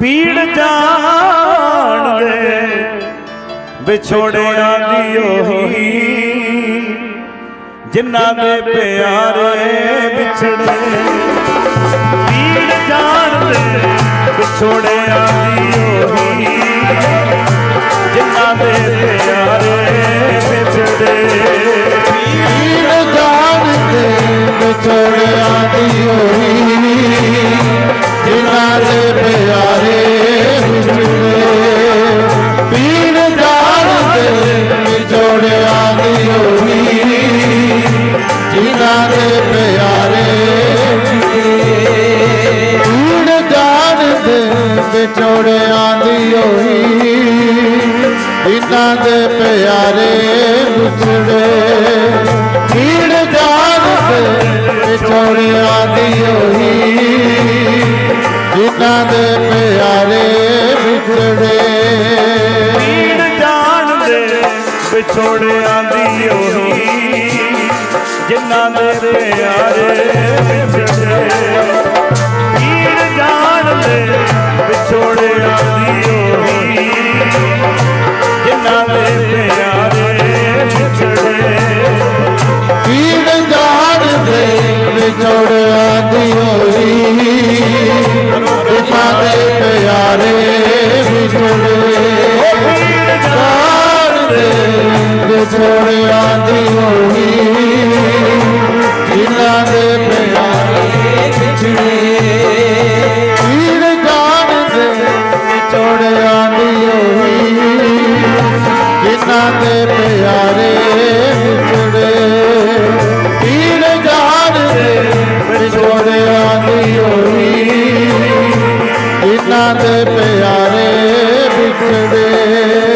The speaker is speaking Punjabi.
ਪੀੜ ਜਾਣਦੇ ਵਿਛੋੜਿਆਂ ਦੀ ਉਹੀ। ਜਿਨ੍ਹਾਂ ਦੇ ਪਿਆਰੇ ਵਿਛੜੇ, ਪੀੜ ਜਾਣਦੇ ਵਿਛੋੜਿਆਂ ਦੀ ਉਹੀ। ਜਿਨ੍ਹਾਂ ਦੇ ਪਿਆਰੇ ਵਿਛੜੇ, ਪੀੜ ਜਾਣਦੇ ਵਿਛੜਿਆਂ ਵਿਛੜਿਆਂ ਦੀ ਹੋਈ ਜਿਨ੍ਹਾਂ ਦੇ ਪਿਆਰੇ ਵਿਛੜੇ। ਪੀੜ ਜਾਣਦੇ ਵਿਛੋੜਿਆਂ ਦੀ ਹੋਈ ਜਿਨ੍ਹਾਂ ਦੇ ਪਿਆਰੇ ਵਿਛੜੇ। ਪੀੜ ਜਾਣਦੇ ਵਿਛੋੜਿਆਂ ਦੀ ਉਹੀ। ਜਿਨ੍ਹਾਂ ਦੇ ਪਿਆਰੇ ਵਿਛੜੇ ਪੀੜ ਜਾਣਦੇ ਵਿਛੋੜਿਆਂ ਦੀ ਉਹੀ। ਜਿਨ੍ਹਾਂ ਦੇ ਪਿਆਰੇ ਵਿਛੜੇ ਪੀੜ ਜਾਣਦੇ ਵਿਛੋੜਿਆਂ ਦੀ ਹੋਈ ਜਿਨ੍ਹਾਂ ਦੇ ਪਿਆਰੇ ਵਿਛੜੇ। ਜਾਣਦੇ ਵਿਛੋੜਿਆਂ ਜਿਨ੍ਹਾਂ ਦੇ ਪਿਆਰੇ ਵਿਛੜੇ। ਪੀੜ ਜਾਣਦੇ ਵਿਛੋੜਿਆਂ ਦੀ ਹੋਈ। ਜਿਨ੍ਹਾਂ ਦੇ ਪਿਆਰੇ ਵਿਛੜੇ।